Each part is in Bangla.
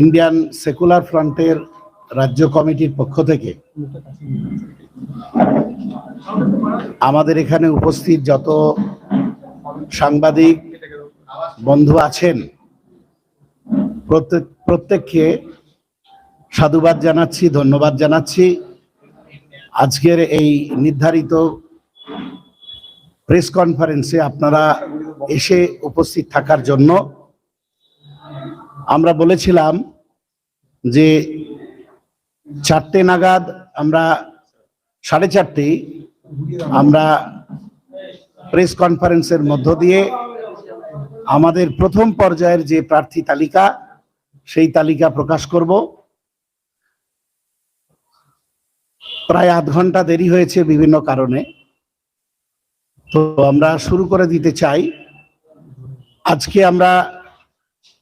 ইন্ডিয়ান সেকুলার ফ্রন্টের রাজ্য কমিটির পক্ষ থেকে আমাদের এখানে উপস্থিত যত সাংবাদিক বন্ধু আছেন, প্রত্যেক প্রত্যেককে সাধুবাদ জানাচ্ছি, ধন্যবাদ জানাচ্ছি। আজকের এই নির্ধারিত প্রেস কনফারেন্সে আপনারা এসে উপস্থিত থাকার জন্য আমরা বলেছিলাম যে চারটে নাগাদ আমরা সাড়ে চারটে আমরা প্রেস কনফারেন্সের মধ্য দিয়ে আমাদের প্রথম পর্যায়ের যে প্রার্থী তালিকা, সেই তালিকা প্রকাশ করব। প্রায় আধ ঘণ্টা দেরি হয়েছে বিভিন্ন কারণে। তো আমরা শুরু করে দিতে চাই। আজকে আমরা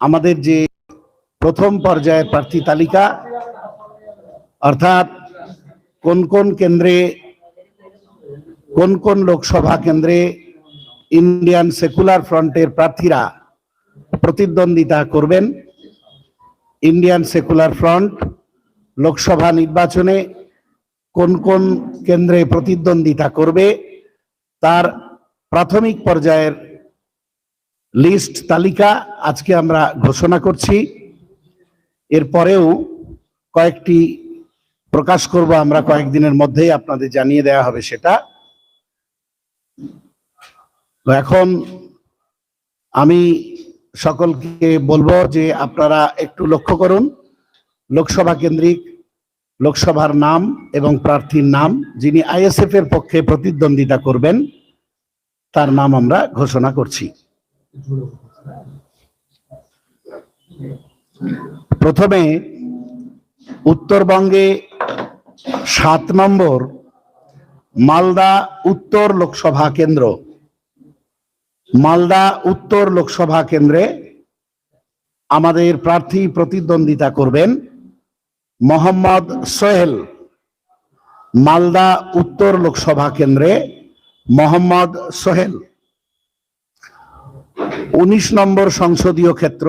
আমাদের যে প্রথম পর্যায়ের প্রার্থী তালিকা, অর্থাৎ কোন কোন কেন্দ্রে, কোন কোন লোকসভা কেন্দ্রে ইন্ডিয়ান সেকুলার ফ্রন্টের প্রার্থীরা প্রতিদ্বন্দ্বিতা করবেন? ইন্ডিয়ান সেকুলার ফ্রন্ট লোকসভা নির্বাচনে কোন কোন কেন্দ্রে প্রতিদ্বন্দ্বিতা করবে? তার প্রাথমিক পর্যায়ের লিস্ট তালিকা আজকে আমরা ঘোষণা করছি। এরপরেও কয়েকটি প্রকাশ করব, আমরা কয়েকদিনের মধ্যেই আপনাদের জানিয়ে দেওয়া হবে সেটা। তো এখন আমি সকলকে বলব যে আপনারা একটু লক্ষ্য করুন, লোকসভা কেন্দ্রিক, লোকসভার নাম এবং প্রার্থীর নাম, যিনি আইএসএফ এর পক্ষে প্রতিদ্বন্দ্বিতা করবেন, তার নাম আমরা ঘোষণা করছি। প্রথমে উত্তরবঙ্গে সাত নম্বর, মালদা উত্তর লোকসভা কেন্দ্র। মালদা উত্তর লোকসভা কেন্দ্রে আমাদের প্রার্থী প্রতিদ্বন্দ্বিতা করবেন মোহাম্মদ সোহেল। মালদা উত্তর লোকসভা কেন্দ্রে মোহাম্মদ সোহেল। উনিশ নম্বর সংসদীয় ক্ষেত্র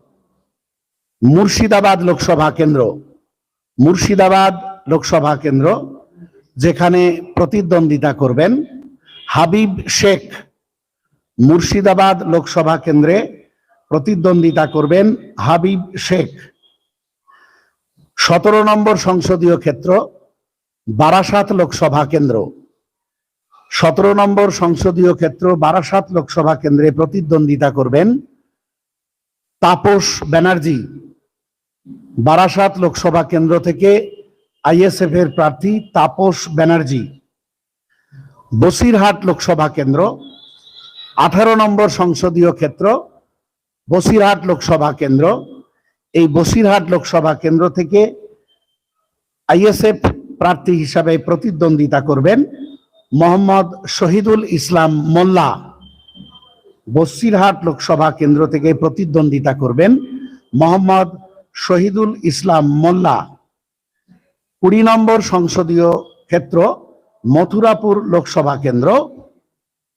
মুর্শিদাবাদ লোকসভা কেন্দ্র। মুর্শিদাবাদ লোকসভা কেন্দ্র, যেখানে প্রতিদ্বন্দ্বিতা করবেন হাবিব শেখ। মুর্শিদাবাদ লোকসভা কেন্দ্রে প্রতিদ্বন্দ্বিতা করবেন হাবিব শেখ। সতেরো নম্বর সংসদীয় ক্ষেত্র, বারাসাত লোকসভা কেন্দ্র। সতেরো নম্বর সংসদীয় ক্ষেত্র, বারাসাত লোকসভা কেন্দ্রে প্রতিদ্বন্দ্বিতা করবেন তাপস ব্যানার্জি। বারাসাত লোকসভা কেন্দ্র থেকে আইএসএফ এর প্রার্থী তাপস ব্যানার্জি। বসিরহাট লোকসভা কেন্দ্র, আঠারো নম্বর সংসদীয় ক্ষেত্র, বসিরহাট লোকসভা কেন্দ্র। এই বসিরহাট লোকসভা কেন্দ্র থেকে আইএসএফ প্রার্থী হিসাবে প্রতিদ্বন্দ্বিতা করবেন মোহাম্মদ শহীদুল ইসলাম মোল্লা। বসিরহাট লোকসভা কেন্দ্র থেকে প্রতিদ্বন্দ্বিতা করবেন মোহাম্মদ শহীদুল ইসলাম মোল্লা। কুড়ি নম্বর সংসদীয় ক্ষেত্র, মথুরাপুর লোকসভা কেন্দ্র।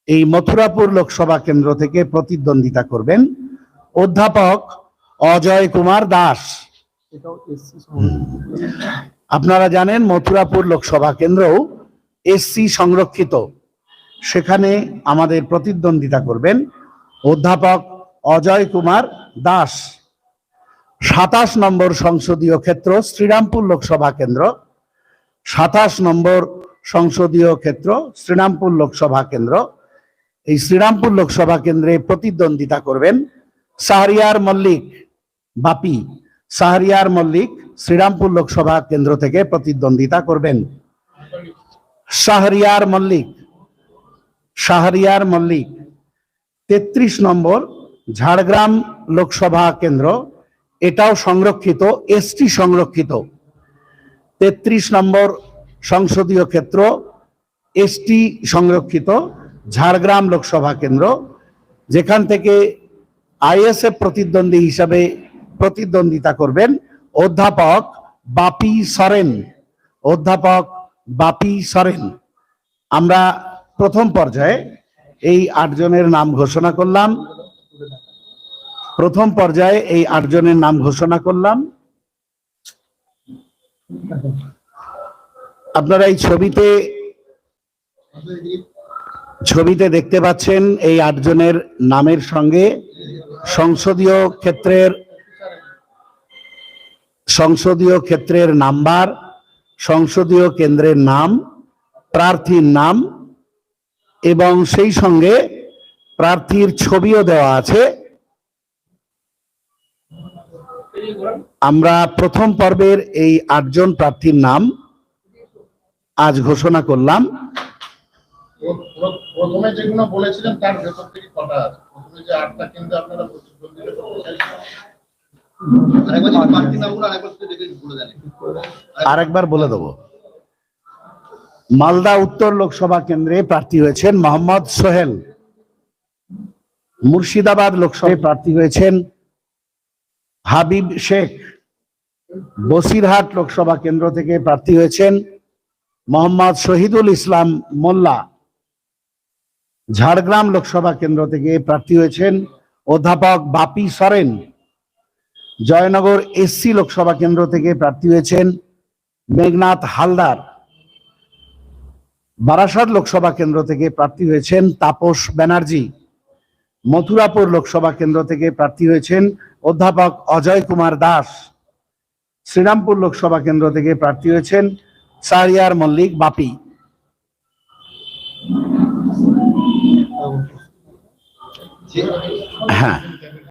এই মথুরাপুর লোকসভা কেন্দ্র থেকে প্রতিদ্বন্দ্বিতা করবেন অধ্যাপক অজয় কুমার দাস। আপনারা জানেন মথুরাপুর লোকসভা কেন্দ্রও এসসি সংরক্ষিত। সেখানে আমাদের প্রতিদ্বন্দ্বিতা করবেন অধ্যাপক অজয় কুমার দাস। সাতাশ নম্বর সংসদীয় ক্ষেত্র, শ্রীরামপুর লোকসভা কেন্দ্র। সাতাশ নম্বর সংসদীয় ক্ষেত্র, শ্রীরামপুর লোকসভা কেন্দ্র। এই শ্রীরামপুর লোকসভা কেন্দ্রে প্রতিদ্বন্দ্বিতা করবেন শাহরিয়ার মল্লিক, বাপি। শাহরিয়ার মল্লিক শ্রীরামপুর লোকসভা কেন্দ্র থেকে প্রতিদ্বন্দ্বিতা করবেন। শাহরিয়ার মল্লিক শাহরিয়ার মল্লিক। তেত্রিশ নম্বর ঝাড়গ্রাম লোকসভা কেন্দ্র এটাও সংরক্ষিত এসটি সংরক্ষিত। তেত্রিশ নম্বর সংসদীয় ক্ষেত্র এসটি সংরক্ষিত, ঝাড়গ্রাম লোকসভা কেন্দ্র, যেখান থেকে আইএসএফ প্রতিদ্বন্দ্বী হিসাবে প্রতিদ্বন্দ্বিতা করবেন অধ্যাপক বাপি সরেন। অধ্যাপক বাপি সরেন। আমরা প্রথম পর্যায়ে এই আটজনের নাম ঘোষণা করলাম। প্রথম পর্যায়ে এই আটজনের নাম ঘোষণা করলাম। আপনারা এই ছবিতে ছবিতে দেখতে পাচ্ছেন এই আটজনের নামের সঙ্গে সংসদীয় ক্ষেত্রের সংসদীয় ক্ষেত্রের নাম্বার, সংসদীয় কেন্দ্রের নাম, প্রার্থীর নাম এবং সেই সঙ্গে প্রার্থীর ছবিও দেওয়া আছে। আমরা প্রথম পর্বের এই আটজন প্রার্থীর নাম আজ ঘোষণা করলাম। প্রথমে যেগুলো বলেছিলেন তার ভেতর থেকে কটা আছে? প্রথমে যে আটটা আপনারা আরেকবার বলে দেবো। মালদা উত্তর লোকসভা কেন্দ্রে প্রার্থী হয়েছেন মোহাম্মদ সোহেল। মুর্শিদাবাদ লোকসভায় প্রার্থী হয়েছেন হাবিব শেখ, বসিরহাট লোকসভা কেন্দ্র থেকে প্রার্থী হয়েছেন মোহাম্মদ শহীদুল ইসলাম মোল্লা। ঝাড়গ্রাম লোকসভা কেন্দ্র থেকে প্রার্থী হয়েছেন অধ্যাপক বাপি সরেন। জয়নগর এসসি লোকসভা কেন্দ্র থেকে প্রার্থী হয়েছেন মেঘনাথ হালদার। বারাসাত লোকসভা কেন্দ্র থেকে প্রার্থী হয়েছেন তাপস ব্যানার্জি। মথুরাপুর লোকসভা কেন্দ্র থেকে প্রার্থী হয়েছেন অধ্যাপক অজয় কুমার দাস শ্রীরামপুর লোকসভা কেন্দ্র থেকে প্রার্থী হয়েছেন সারিয়ার মল্লিক বাপি। হ্যাঁ।